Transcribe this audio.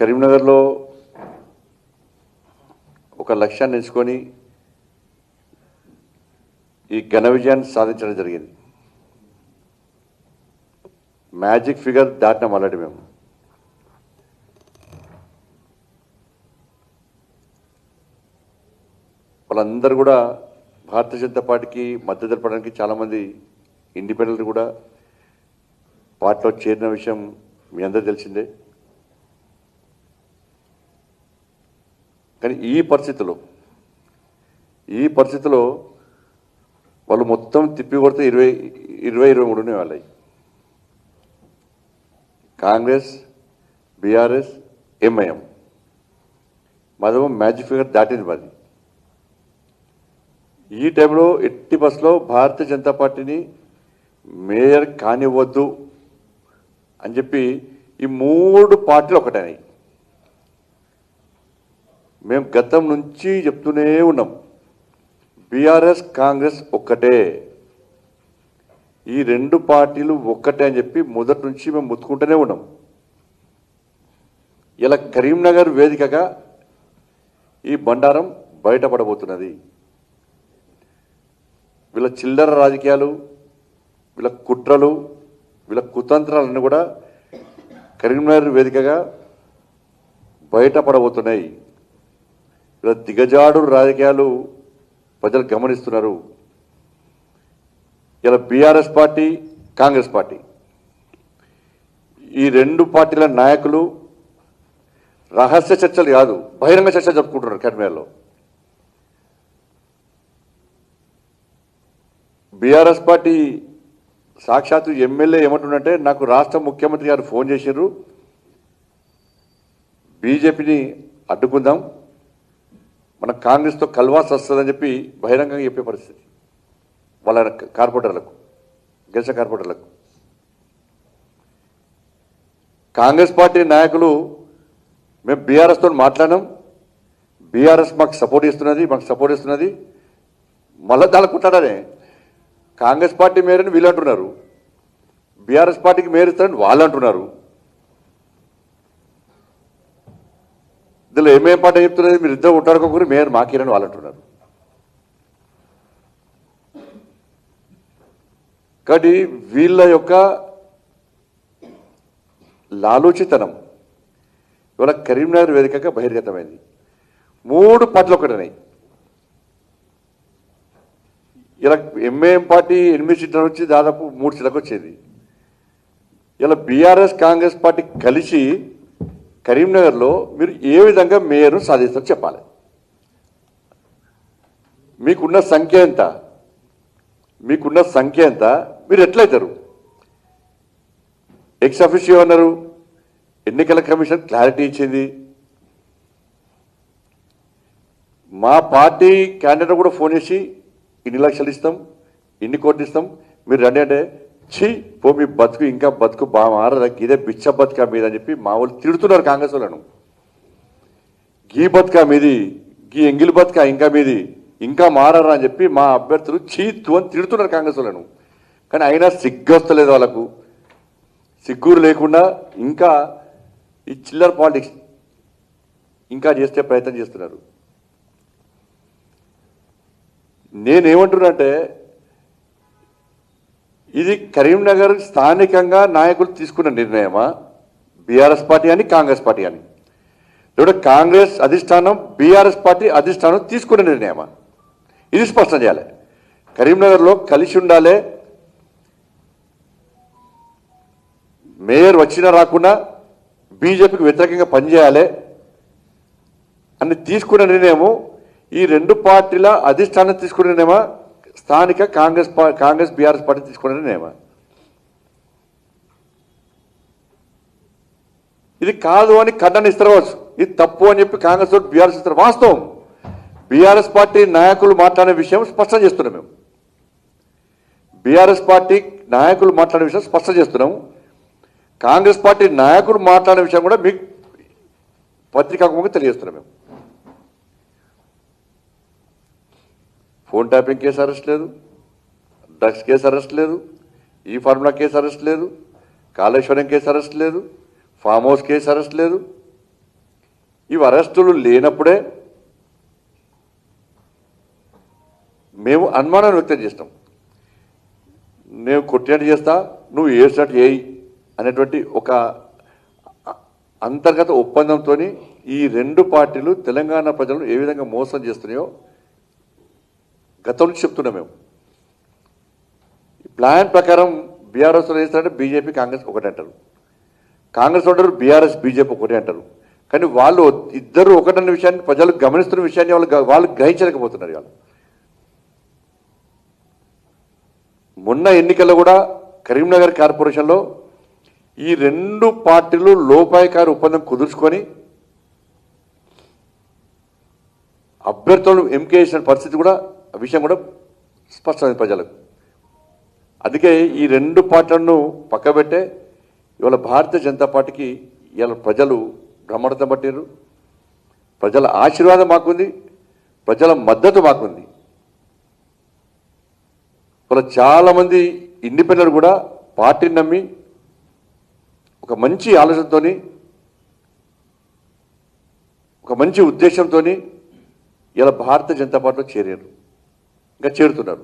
కరీంనగర్లో ఒక లక్ష్యాన్ని ఎంచుకొని ఈ ఘన విజయాన్ని సాధించడం జరిగింది. మ్యాజిక్ ఫిగర్ దాటినాం ఆల్రెడీ మేము. వాళ్ళందరూ కూడా భారతీయ జనతా పార్టీకి మద్దతు తెలపడానికి చాలామంది ఇండిపెండెంట్ కూడా పార్టీలో చేరిన విషయం మీ అందరూ తెలిసిందే. కానీ ఈ పరిస్థితిలో ఈ పరిస్థితిలో వాళ్ళు మొత్తం తిప్పి కొడితే ఇరవై ఇరవై ఇరవై మూడునే వాళ్ళవి కాంగ్రెస్ బీఆర్ఎస్ ఎంఐఎం. మాదేమో మ్యాజిక్ ఫిగర్ దాటింది మాది. ఈ టైంలో ఎట్టి బస్సులో భారతీయ జనతా పార్టీని మేయర్ కానివ్వద్దు అని చెప్పి ఈ మూడు పార్టీలు ఒకటేనాయి. మేము గతం నుంచి చెప్తూనే ఉన్నాం. బీఆర్ఎస్ కాంగ్రెస్ ఒక్కటే. ఈ రెండు పార్టీలు ఒక్కటే అని చెప్పి మొదటి నుంచి మేము ముత్తుకుంటూనే ఉన్నాం. ఇలా కరీంనగర్ వేదికగా ఈ బండారం బయటపడబోతున్నది. వీళ్ళ చిల్లర రాజకీయాలు వీళ్ళ కుట్రలు వీళ్ళ కుతంత్రాలన్నీ కూడా కరీంనగర్ వేదికగా బయటపడబోతున్నాయి. ఇలా దిగజాడు రాజకీయాలు ప్రజలు గమనిస్తున్నారు. ఇలా బీఆర్ఎస్ పార్టీ కాంగ్రెస్ పార్టీ. ఈ రెండు పార్టీల నాయకులు రహస్య చర్చలు కాదు బహిరంగ చర్చలు జరుపుకుంటున్నారు కరీంనగర్లో బీఆర్ఎస్ పార్టీ సాక్షాత్తు ఎమ్మెల్యే ఏమంటుండంటే నాకు రాష్ట్ర ముఖ్యమంత్రి గారు ఫోన్ చేసిర్రు. బీజేపీని అడ్డుకుందాం మన కాంగ్రెస్తో కల్వాస్ వస్తుందని చెప్పి బహిరంగంగా చెప్పే పరిస్థితి. వాళ్ళ కార్పొరేటర్లకు గెలిచిన కార్పొరేటర్లకు. కాంగ్రెస్ పార్టీ నాయకులు మేము బీఆర్ఎస్తో మాట్లాడినాం. బీఆర్ఎస్ మాకు సపోర్ట్ ఇస్తున్నది మాకు సపోర్ట్ ఇస్తున్నది మళ్ళా దాని కాంగ్రెస్ పార్టీ మేరని వీళ్ళు అంటున్నారు. బీఆర్ఎస్ పార్టీకి మేరుస్తారని వాళ్ళు అంటున్నారు. ఇందులో ఏమేం పాట చెప్తున్నది మీరు ఇద్దరు ఉంటాడుకోకూరి మేయర్ మాకీరని వాళ్ళు అంటున్నారు కాబట్టి వీళ్ళ యొక్క లాలోచితనం ఇవాళ కరీంనగర్ వేదికగా బహిర్గతమైంది. మూడు పార్టీలు ఒకటినాయి ఇలా ఎంఏఎం పార్టీ ఎనిమిది సీట్ల నుంచి దాదాపు మూడు సీట్లకు వచ్చేది ఇలా బీఆర్ఎస్ కాంగ్రెస్ పార్టీ కలిసి కరీంనగర్లో మీరు ఏ విధంగా మేయర్ను సాధిస్తారో చెప్పాలి. మీకున్న సంఖ్య ఎంత? మీకున్న సంఖ్య ఎంత? మీరు ఎట్లయితారు? ఎక్స్ అఫీషియో అన్నారు. ఎన్నికల కమిషన్ క్లారిటీ ఇచ్చింది. మా పార్టీ క్యాండిడేట్ కూడా ఫోన్ చేసి ఇన్ని లక్షలు ఇస్తాం ఇన్ని కోట్లు ఇస్తాం మీరు రండి అంటే ఛీ పో మీ బతుకు ఇంకా బతుకు బాగా మారదా ఇదే బిచ్చ బతుక మీద అని చెప్పి మా వాళ్ళు తిడుతున్నారు కాంగ్రెస్ వాళ్ళను. గీ బతుక మీది గీ ఎంగిలి బతుక ఇంకా మీది ఇంకా మారరా అని చెప్పి మా అభ్యర్థులు చీతు అని తిడుతున్నారు కాంగ్రెస్ వాళ్ళను. కానీ అయినా సిగ్గొస్తలేదు వాళ్ళకు. సిగ్గురు లేకుండా ఇంకా ఈ చిల్లర పాలిటిక్స్ ఇంకా చేస్తే ప్రయత్నం చేస్తున్నారు. నేనేమంటున్నానంటే ఇది కరీంనగర్ స్థానికంగా నాయకులు తీసుకున్న నిర్ణయమా? బీఆర్ఎస్ పార్టీ అని కాంగ్రెస్ పార్టీ అని? లేదా కాంగ్రెస్ అధిష్టానం బీఆర్ఎస్ పార్టీ అధిష్టానం తీసుకున్న నిర్ణయమా? ఇది స్పష్టం చేయాలి. కరీంనగర్లో కలిసి ఉండాలి. మేయర్ వచ్చినా రాకుండా బీజేపీకి వ్యతిరేకంగా పనిచేయాలి అని తీసుకున్న నిర్ణయము ఈ రెండు పార్టీల అధిష్టానం తీసుకున్న నిర్ణయమా? స్థానిక కాంగ్రెస్ కాంగ్రెస్ బీఆర్ఎస్ పార్టీ తీసుకునే నిర్ణయమా? ఇది కాదు అని ఖండన ఇస్తారవచ్చు. ఇది తప్పు అని చెప్పి కాంగ్రెస్ తోటి బీఆర్ఎస్ ఇస్తారు. వాస్తవం. బీఆర్ఎస్ పార్టీ నాయకులు మాట్లాడే విషయం స్పష్టం చేస్తున్నాం మేము. బీఆర్ఎస్ పార్టీ నాయకులు మాట్లాడే విషయం స్పష్టం చేస్తున్నాము కాంగ్రెస్ పార్టీ నాయకులు మాట్లాడే విషయం కూడా మీకు పత్రికాకు తెలియజేస్తున్నాం మేము. ఫోన్ ట్యాపింగ్ కేసు అరెస్ట్ లేదు డ్రగ్స్ కేసు అరెస్ట్ లేదు ఈ ఫార్ములా కేసు అరెస్ట్ లేదు కాళేశ్వరం కేసు అరెస్ట్ లేదు ఫామ్ హౌస్ కేసు అరెస్ట్ లేదు. ఇవి అరెస్టులు లేనప్పుడే మేము అనుమానాన్ని వ్యక్తం చేస్తాం. నేను కొట్టినట్టు చేస్తా నువ్వు వేసినట్టు చేయి అనేటువంటి ఒక అంతర్గత ఒప్పందంతో ఈ రెండు పార్టీలు తెలంగాణ ప్రజలను ఏ విధంగా మోసం చేస్తున్నాయో గతం నుంచి చెప్తున్నాం మేము. ప్లాన్ ప్రకారం బీఆర్ఎస్ చేస్తారంటే బీజేపీ కాంగ్రెస్ ఒకటే అంటారు. కాంగ్రెస్ అంటారు బీఆర్ఎస్ బీజేపీ ఒకటే అంటారు. కానీ వాళ్ళు ఇద్దరు ఒకటన్న విషయాన్ని ప్రజలు గమనిస్తున్న విషయాన్ని వాళ్ళు వాళ్ళు గ్రహించలేకపోతున్నారు వాళ్ళు మొన్న ఎన్నికల్లో కూడా కరీంనగర్ కార్పొరేషన్లో ఈ రెండు పార్టీలు లోపాయకారి ఒప్పందం కుదుర్చుకొని అభ్యర్థులను ఎంపిక చేసిన పరిస్థితి కూడా విషయం కూడా స్పష్టమైంది ప్రజలకు. అందుకే ఈ రెండు పార్టీలను పక్కబెట్టే ఇవాళ భారతీయ జనతా పార్టీకి ఇవాళ ప్రజలు బ్రహ్మణతం పట్టారు ప్రజల ఆశీర్వాదం మాకుంది ప్రజల మద్దతు మాకుంది. ఇవాళ చాలామంది ఇండిపెండెంట్ కూడా పార్టీని నమ్మి ఒక మంచి ఆలోచనతోని ఒక మంచి ఉద్దేశంతోని ఇలా భారతీయ జనతా పార్టీలో చేరారు ఇంకా చేరుతున్నారు.